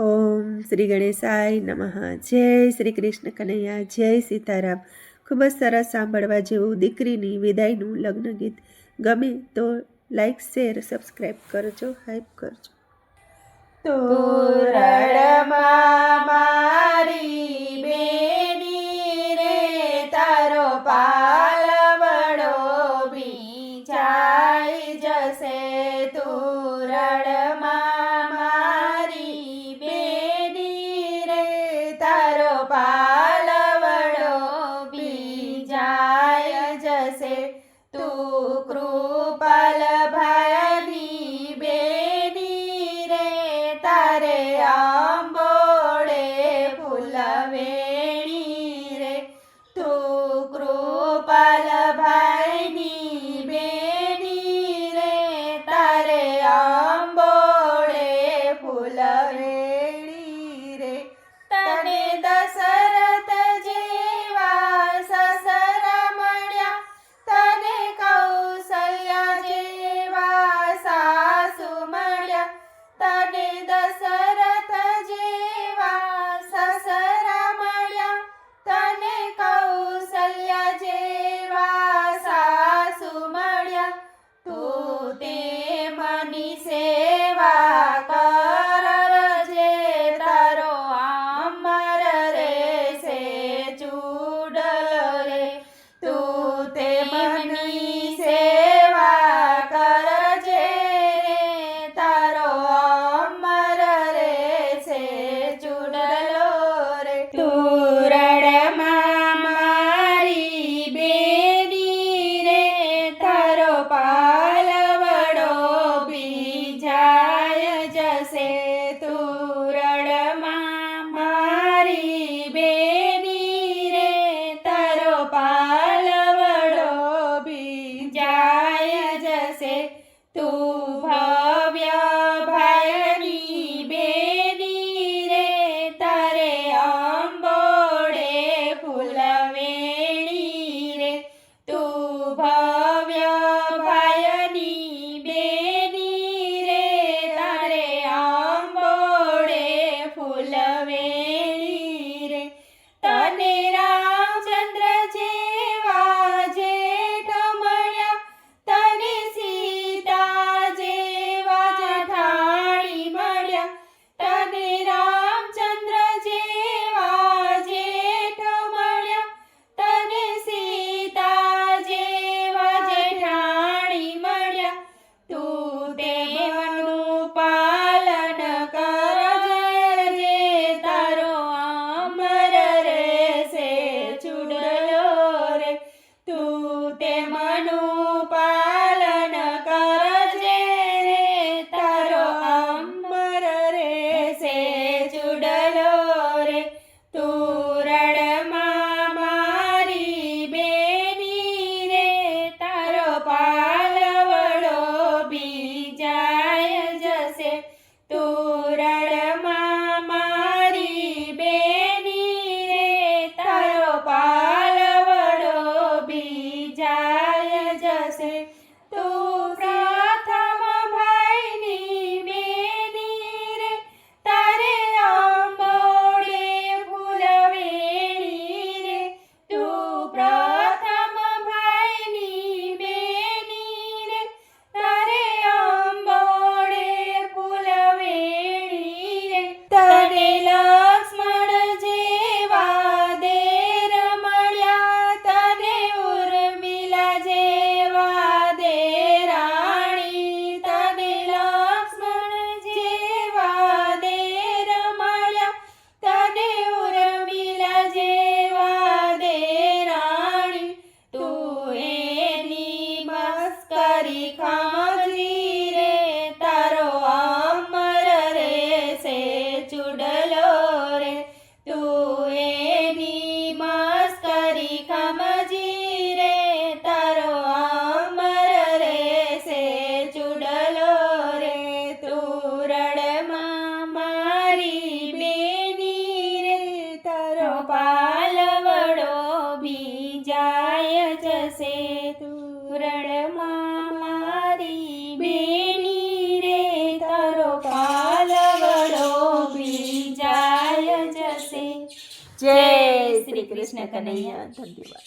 ઓમ શ્રી ગણેશાય નમઃ. જય શ્રી કૃષ્ણ કનૈયા. જય સીતારામ. ખૂબ જ સરસ સાંભળવા જેવું દીકરીની વિદાયનું લગ્ન ગીત. ગમે તો લાઈક શેર સબસ્ક્રાઈબ કરજો હાઈપ કરજો. તો મારી બેની રે, તારો પા 你。હસે તુરડમાં મારી બેની રે તારો પાલવડો બી જાય જશે તું નિયમનું પાલન કરજે રે તારો અંબર રે સે ચુડલો રે. તું પાલવડો બીજાય જશે. તુરણ મારી બેની રે તારો પાલવડો બીજાય જશે. જય શ્રી કૃષ્ણ કનૈયા. ધન્યવાદ.